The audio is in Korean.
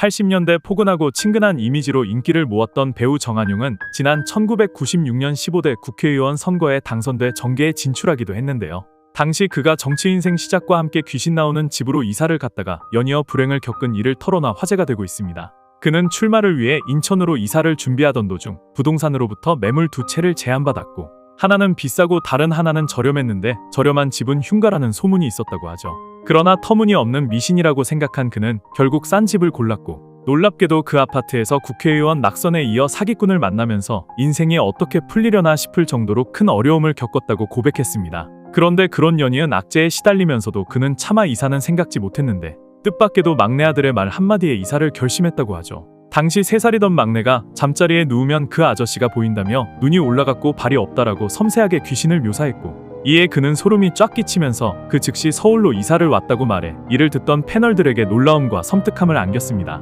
80년대 포근하고 친근한 이미지로 인기를 모았던 배우 정한용은 지난 1996년 15대 국회의원 선거에 당선돼 정계에 진출하기도 했는데요. 당시 그가 정치 인생 시작과 함께 귀신 나오는 집으로 이사를 갔다가 연이어 불행을 겪은 일을 털어놔 화제가 되고 있습니다. 그는 출마를 위해 인천으로 이사를 준비하던 도중 부동산으로부터 매물 두 채를 제안받았고 하나는 비싸고 다른 하나는 저렴했는데 저렴한 집은 흉가라는 소문이 있었다고 하죠. 그러나 터무니없는 미신이라고 생각한 그는 결국 싼 집을 골랐고 놀랍게도 그 아파트에서 국회의원 낙선에 이어 사기꾼을 만나면서 인생이 어떻게 풀리려나 싶을 정도로 큰 어려움을 겪었다고 고백했습니다. 그런데 그런 연이은 악재에 시달리면서도 그는 차마 이사는 생각지 못했는데 뜻밖에도 막내 아들의 말 한마디에 이사를 결심했다고 하죠. 당시 3살이던 막내가 잠자리에 누우면 그 아저씨가 보인다며 눈이 올라갔고 발이 없다라고 섬세하게 귀신을 묘사했고 이에 그는 소름이 쫙 끼치면서 그 즉시 서울로 이사를 왔다고 말해 이를 듣던 패널들에게 놀라움과 섬뜩함을 안겼습니다.